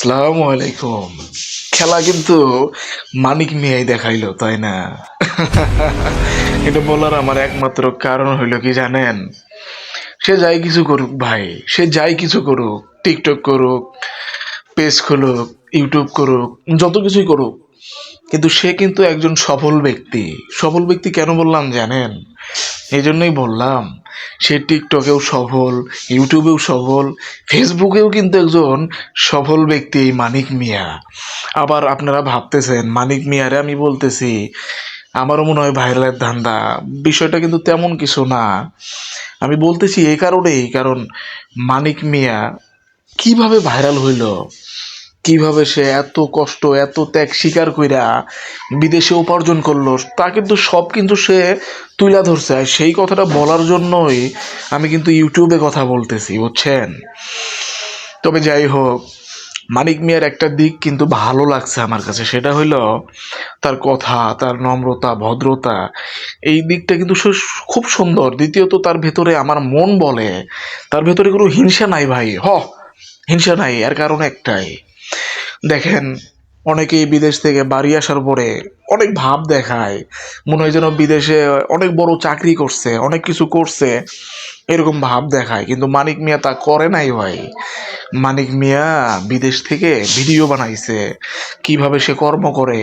সালামু আলাইকুম। খেলা কিন্তু মানিক মিয়াই দেখাইলো, তাই না? এটা বলার আমার একমাত্র কারণ হইল কি জানেন? সে যাই কিছু করুক ভাই, সে যাই কিছু করুক, টিকটক করুক, পেজ খুলুক, ইউটিউব করুক, যত কিছুই করুক, কিন্তু সে কিন্তু একজন সফল ব্যক্তি। সফল ব্যক্তি কেন বললাম জানেন? এই জন্যই বললাম সে টিকটকেও সফল, ইউটিউবেও সফল, ফেসবুকেও কিন্তু একজন সফল ব্যক্তি এই মানিক মিয়া। আবার আপনারা ভাবতেছেন, মানিক মিয়ারে আমি বলতেছি, আমারও মনে হয় ভাইরালের ধান্দা। বিষয়টা কিন্তু তেমন কিছু না। আমি বলতেছি এই কারণেই, কারণ মানিক মিয়া কীভাবে ভাইরাল হইল? কীভাবে সে এত কষ্ট, এত ত্যাগ স্বীকার কইরা বিদেশে উপার্জন করল, তা কিন্তু সব কিন্তু সে তুইলা ধরছে। আর সেই কথাটা বলার জন্যই আমি কিন্তু ইউটিউবে কথা বলতেছি, বুঝছেন? তবে যাই হোক, মানিক মিয়ার একটা দিক কিন্তু ভালো লাগছে আমার কাছে, সেটা হইল তার কথা, তার নম্রতা, ভদ্রতা, এই দিকটা কিন্তু সে খুব সুন্দর। দ্বিতীয়ত তার ভেতরে আমার মন বলে, তার ভেতরে কোনো হিংসা নাই ভাই, হ, হিংসা নাই, এর কারণ একটাই। দেখেন অনেকেই বিদেশ থেকে বাড়ি আসার পরে অনেক ভাব দেখায়। মনে হয় যেন বিদেশে অনেক বড় চাকরি করছে, অনেক কিছু করছে, এরকম ভাব দেখায়। কিন্তু মানিক মিয়া তা করে নাই ভাই। মানিক মিয়া বিদেশ থেকে ভিডিও বানাইছে, কীভাবে সে কর্ম করে,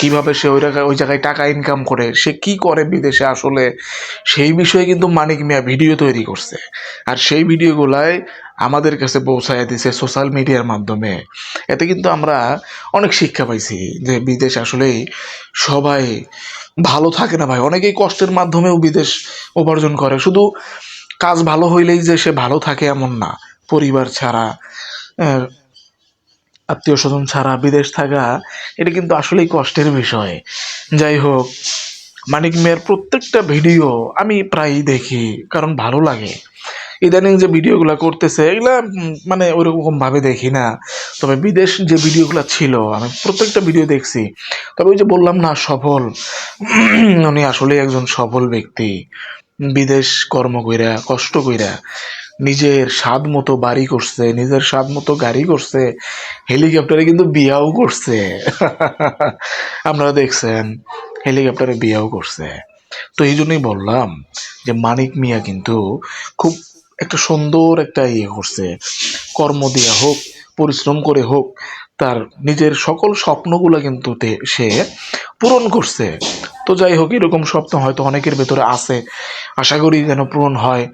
কীভাবে সে ওই জায়গায় ওই জায়গায় টাকা ইনকাম করে, সে কি করে বিদেশে আসলে? সেই বিষয়ে কিন্তু মানিক মিয়া ভিডিও তৈরি করছে। আর সেই ভিডিওগুলাই আমাদের কাছে পৌঁছায় দিছে সোশ্যাল মিডিয়ার মাধ্যমে। এতে কিন্তু আমরা অনেক শিক্ষা পাইছি যে বিদেশ আসলে সবাই ভালো থাকে না ভাই। অনেকেই কষ্টের মাধ্যমেও বিদেশ উপার্জন করে। শুধু কাজ ভালো হইলেই যে সে ভালো থাকে এমন না। পরিবার ছাড়া আত্মীয় স্বজন ছাড়া, বিদেশ থাকা, এটা কিন্তু আসলেই কষ্টের বিষয়। যাই হোক, মানিক মেয়ের প্রত্যেকটা ভিডিও আমি প্রায়ই দেখি, কারণ ভালো লাগে। ইদানিং যে ভিডিওগুলো করতেছে, এগুলা মানে ওইরকম ভাবে দেখি না। তবে বিদেশ যে ভিডিওগুলো ছিল, আমি প্রত্যেকটা ভিডিও দেখছি। তবে ওই যে বললাম না, সফল। উনি আসলে একজন সফল ব্যক্তি। বিদেশ কর্ম কইরা, কষ্ট কইরা, নিজের স্বাদ মতো বাড়ি করছে, নিজের স্বাদ মতো গাড়ি করছে, হেলিকপ্টারে কিন্তু বিয়াও করছে। আপনারা দেখছেন, হেলিকপ্টারে বিয়াও করছে। তো এই জন্যই বললাম যে মানিক মিয়া কিন্তু খুব একটা সুন্দর একটা ইয়ে করছে। কর্ম দিয়া হোক, পরিশ্রম করে হোক, তার নিজের সকল স্বপ্নগুলো কিন্তু সে পূরণ করছে। তো যাই হোক, এরকম স্বপ্ন হয়তো অনেকের ভেতরে আছে। আশা করি যেন পূরণ হয়।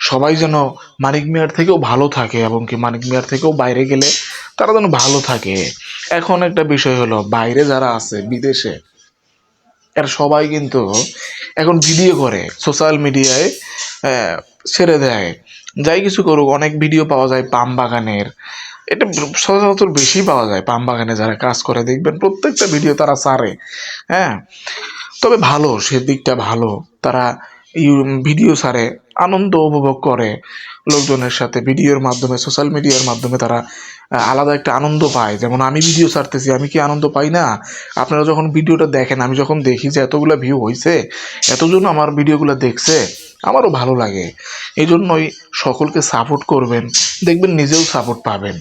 সবাই যেন মানিক মিয়ার থেকেও ভালো থাকে এবং কি মানিক মিয়ার থেকেও বাইরে গেলে তারা যেন ভালো থাকে। এখন একটা বিষয় হলো, বাইরে যারা আছে, বিদেশে, এর সবাই কিন্তু এখন ভিডিও করে। সোশ্যাল মিডিয়ায় ছেড়ে দেয়। যাই কিছু করুক, অনেক ভিডিও পাওয়া যায় পাম বাগানের। এটা সচরাচর বেশি পাওয়া যায় পাম বাগানে যারা কাজ করে। দেখবেন প্রত্যেকটা ভিডিও তারা সারে হ্যাঁ? তবে ভালো, সে দিকটা ভালো। তারা ভিডিও সারে, আনন্দ উপভোগ করে। লোকজনের সাথে ভিডিওর মাধ্যমে সোশ্যাল মিডিয়ার মাধ্যমে তারা আলাদা একটা আনন্দ পায়। যেমন আমি ভিডিও সারতেছি, আমি কি আনন্দ পাই না? আপনারা যখন ভিডিওটা দেখেন, আমি যখন দেখি যে এতগুলো ভিউ হয়েছে এতজন আমার ভিডিওগুলো দেখছে, আমারও ভালো লাগে। এই জন্যই সকলকে সাপোর্ট করবেন। দেখবেন নিজেও সাপোর্ট পাবেন।